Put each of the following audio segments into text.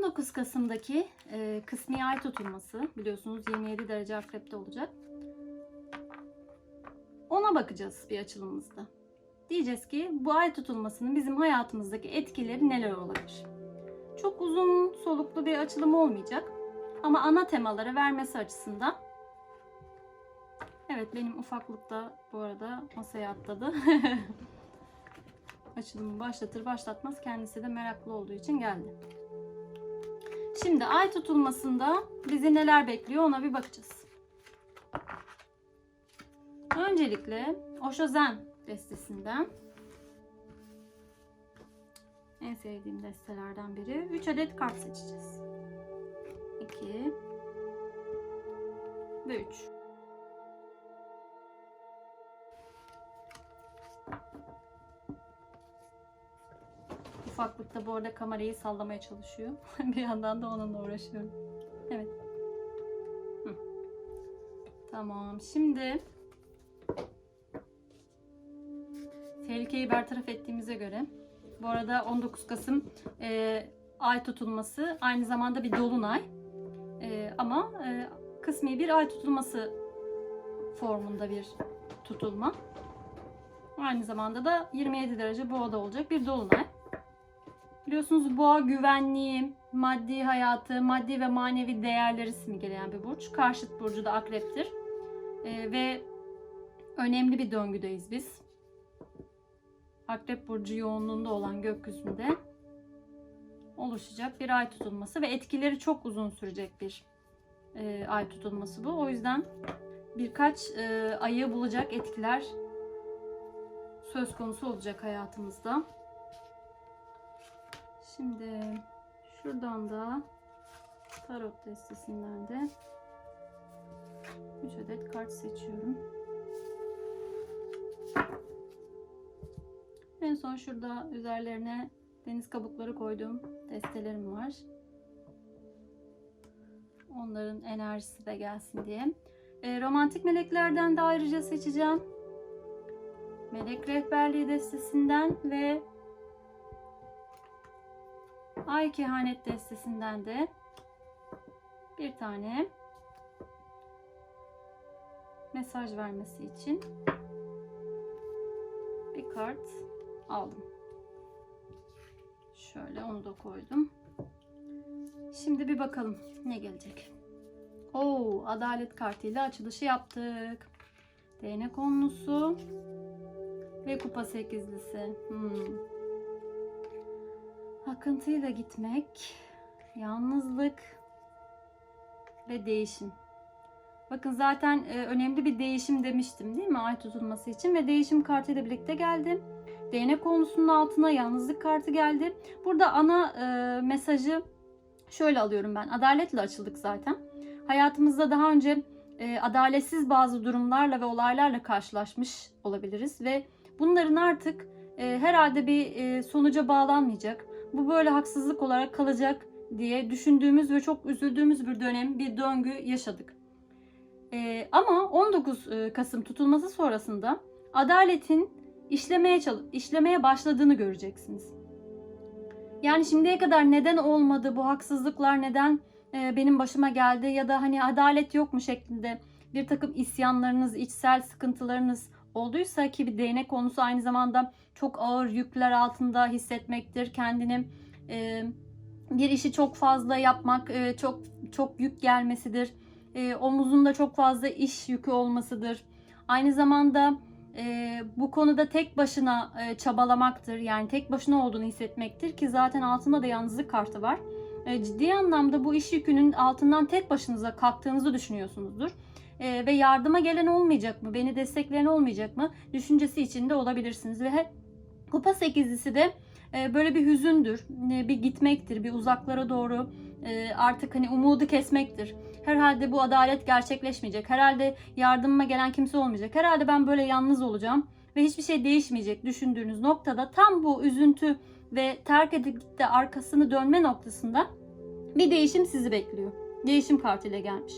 19 Kasım'daki e, kısmi ay tutulması biliyorsunuz 27 derece akrepte olacak. Ona bakacağız bir açılımımızda. Diyeceğiz ki bu ay tutulmasının bizim hayatımızdaki etkileri neler olabilir? Çok uzun soluklu bir açılım olmayacak. Ama ana temaları vermesi açısından Evet benim ufaklık da bu arada masaya atladı. Açılımı başlatır başlatmaz kendisi de meraklı olduğu için geldi. Şimdi ay tutulmasında bizi neler bekliyor ona bir bakacağız. Öncelikle Osho Zen destesinden en sevdiğim destelerden biri 3 adet kart seçeceğiz. 2 ve 3. Ufaklıkta bu arada kamerayı sallamaya çalışıyor. bir yandan da onunla uğraşıyorum. Evet. Hı. Tamam. Şimdi tehlikeyi bertaraf ettiğimize göre bu arada 19 Kasım e, ay tutulması aynı zamanda bir dolunay. E, ama e, kısmi bir ay tutulması formunda bir tutulma. Aynı zamanda da 27 derece boğada olacak bir dolunay. Biliyorsunuz boğa güvenliği, maddi hayatı, maddi ve manevi değerleri simgeleyen bir burç. Karşıt burcu da akreptir. Ee, ve önemli bir döngüdeyiz biz. Akrep burcu yoğunluğunda olan gökyüzünde oluşacak bir ay tutulması ve etkileri çok uzun sürecek bir e, ay tutulması bu. O yüzden birkaç e, ayı bulacak etkiler söz konusu olacak hayatımızda. Şimdi şuradan da tarot destesinden de 3 adet kart seçiyorum. En son şurada üzerlerine deniz kabukları koyduğum destelerim var. Onların enerjisi de gelsin diye. E, romantik meleklerden de ayrıca seçeceğim. Melek rehberliği destesinden ve Ay kehanet destesinden de bir tane mesaj vermesi için bir kart aldım. Şöyle onu da koydum. Şimdi bir bakalım ne gelecek. Oo, adalet kartıyla açılışı yaptık. Değnek onlusu ve kupa sekizlisi. Hmm. Akıntıyla gitmek, yalnızlık ve değişim. Bakın zaten e, önemli bir değişim demiştim değil mi ay tutulması için ve değişim kartıyla birlikte geldi. Değnek konusunun altına yalnızlık kartı geldi. Burada ana e, mesajı şöyle alıyorum ben. Adaletle açıldık zaten. Hayatımızda daha önce e, adaletsiz bazı durumlarla ve olaylarla karşılaşmış olabiliriz ve bunların artık e, herhalde bir e, sonuca bağlanmayacak bu böyle haksızlık olarak kalacak diye düşündüğümüz ve çok üzüldüğümüz bir dönem, bir döngü yaşadık. Ee, ama 19 Kasım tutulması sonrasında adaletin işlemeye işlemeye başladığını göreceksiniz. Yani şimdiye kadar neden olmadı bu haksızlıklar neden e, benim başıma geldi ya da hani adalet yok mu şeklinde bir takım isyanlarınız, içsel sıkıntılarınız olduysa ki bir değnek konusu aynı zamanda çok ağır yükler altında hissetmektir. Kendini e, bir işi çok fazla yapmak, e, çok çok yük gelmesidir. E, omuzunda çok fazla iş yükü olmasıdır. Aynı zamanda e, bu konuda tek başına e, çabalamaktır. Yani tek başına olduğunu hissetmektir ki zaten altında da yalnızlık kartı var. E, ciddi anlamda bu iş yükünün altından tek başınıza kalktığınızı düşünüyorsunuzdur e, ve yardıma gelen olmayacak mı, beni destekleyen olmayacak mı? Düşüncesi içinde olabilirsiniz. Ve kupa sekizlisi de e, böyle bir hüzündür, e, bir gitmektir, bir uzaklara doğru e, artık hani umudu kesmektir. Herhalde bu adalet gerçekleşmeyecek, herhalde yardımıma gelen kimse olmayacak, herhalde ben böyle yalnız olacağım ve hiçbir şey değişmeyecek düşündüğünüz noktada tam bu üzüntü ve terk edip de arkasını dönme noktasında bir değişim sizi bekliyor değişim kartıyla gelmiş.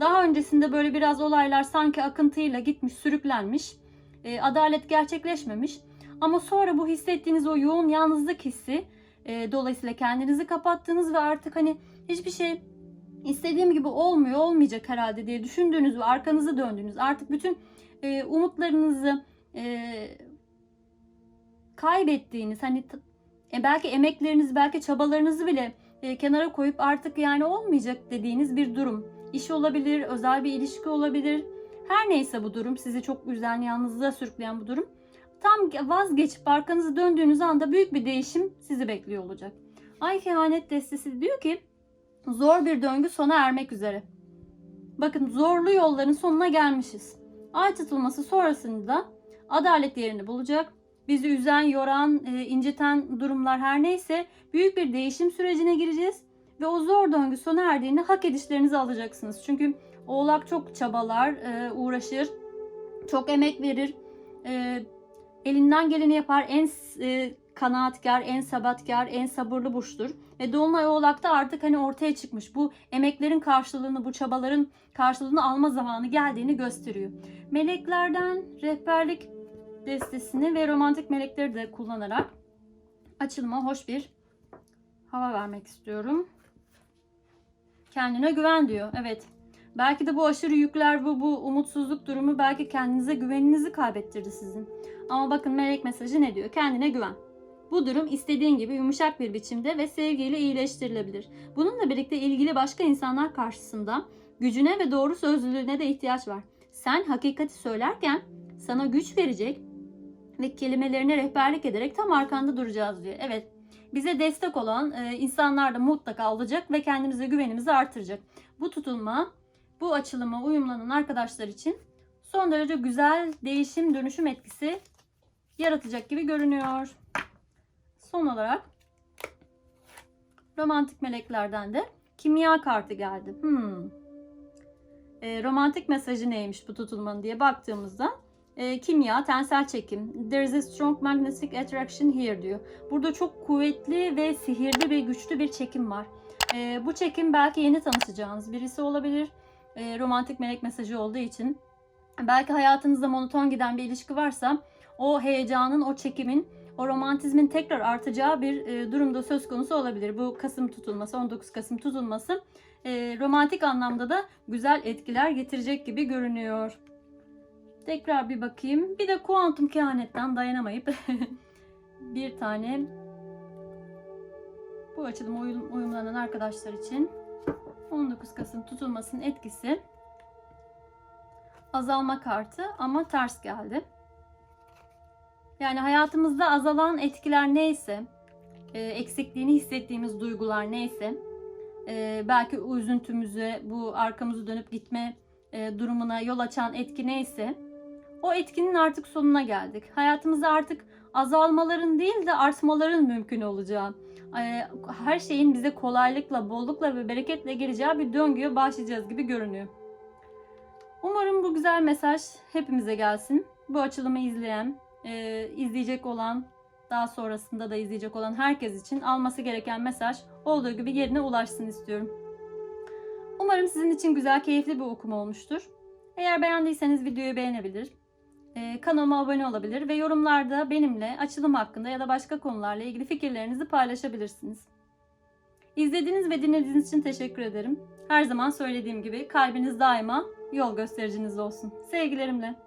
Daha öncesinde böyle biraz olaylar sanki akıntıyla gitmiş, sürüklenmiş. E, adalet gerçekleşmemiş. Ama sonra bu hissettiğiniz o yoğun yalnızlık hissi E, dolayısıyla kendinizi kapattığınız ve artık hani hiçbir şey istediğim gibi olmuyor, olmayacak herhalde diye düşündüğünüz ve arkanızı döndüğünüz, artık bütün e, umutlarınızı e, kaybettiğiniz, hani e, belki emeklerinizi, belki çabalarınızı bile e, kenara koyup artık yani olmayacak dediğiniz bir durum. İş olabilir, özel bir ilişki olabilir. Her neyse bu durum, sizi çok üzen, yalnızlığa sürükleyen bu durum. Tam vazgeçip arkanızı döndüğünüz anda büyük bir değişim sizi bekliyor olacak. Ay kehanet destesi diyor ki zor bir döngü sona ermek üzere. Bakın zorlu yolların sonuna gelmişiz. Ay tutulması sonrasında adalet yerini bulacak. Bizi üzen, yoran, e, inciten durumlar her neyse büyük bir değişim sürecine gireceğiz. Ve o zor döngü sona erdiğinde hak edişlerinizi alacaksınız. Çünkü oğlak çok çabalar, e, uğraşır, çok emek verir. E, elinden geleni yapar. En kanaatkar, en sabatkar, en sabırlı burçtur. Ve Dolunay Oğlak'ta artık hani ortaya çıkmış. Bu emeklerin karşılığını, bu çabaların karşılığını alma zamanı geldiğini gösteriyor. Meleklerden rehberlik destesini ve romantik melekleri de kullanarak açılıma hoş bir hava vermek istiyorum. Kendine güven diyor. Evet. Belki de bu aşırı yükler, bu, bu umutsuzluk durumu belki kendinize güveninizi kaybettirdi sizin. Ama bakın melek mesajı ne diyor? Kendine güven. Bu durum istediğin gibi yumuşak bir biçimde ve sevgiyle iyileştirilebilir. Bununla birlikte ilgili başka insanlar karşısında gücüne ve doğru sözlülüğüne de ihtiyaç var. Sen hakikati söylerken sana güç verecek ve kelimelerine rehberlik ederek tam arkanda duracağız diyor. Evet bize destek olan e, insanlar da mutlaka olacak ve kendimize güvenimizi artıracak. Bu tutulma bu açılıma uyumlanan arkadaşlar için son derece güzel değişim dönüşüm etkisi yaratacak gibi görünüyor. Son olarak romantik meleklerden de kimya kartı geldi. Hmm. E, romantik mesajı neymiş bu tutulmanın diye baktığımızda e, kimya, tensel çekim. There is a strong magnetic attraction here diyor. Burada çok kuvvetli ve sihirli ve güçlü bir çekim var. E, bu çekim belki yeni tanışacağınız birisi olabilir. E, romantik melek mesajı olduğu için. Belki hayatınızda monoton giden bir ilişki varsa o heyecanın, o çekimin, o romantizmin tekrar artacağı bir e, durumda söz konusu olabilir. Bu Kasım tutulması, 19 Kasım tutulması e, romantik anlamda da güzel etkiler getirecek gibi görünüyor. Tekrar bir bakayım. Bir de kuantum kehanetten dayanamayıp bir tane bu açılıma uyum, uyumlanan arkadaşlar için 19 Kasım tutulmasının etkisi azalma kartı ama ters geldi. Yani hayatımızda azalan etkiler neyse, e, eksikliğini hissettiğimiz duygular neyse, e, belki üzüntümüze, bu arkamızı dönüp gitme e, durumuna yol açan etki neyse, o etkinin artık sonuna geldik. Hayatımızda artık azalmaların değil de artmaların mümkün olacağı, e, her şeyin bize kolaylıkla, bollukla ve bereketle geleceği bir döngüye başlayacağız gibi görünüyor. Umarım bu güzel mesaj hepimize gelsin. Bu açılımı izleyen, e, izleyecek olan, daha sonrasında da izleyecek olan herkes için alması gereken mesaj olduğu gibi yerine ulaşsın istiyorum. Umarım sizin için güzel, keyifli bir okuma olmuştur. Eğer beğendiyseniz videoyu beğenebilir, kanalıma abone olabilir ve yorumlarda benimle açılım hakkında ya da başka konularla ilgili fikirlerinizi paylaşabilirsiniz. İzlediğiniz ve dinlediğiniz için teşekkür ederim. Her zaman söylediğim gibi kalbiniz daima yol göstericiniz olsun. Sevgilerimle.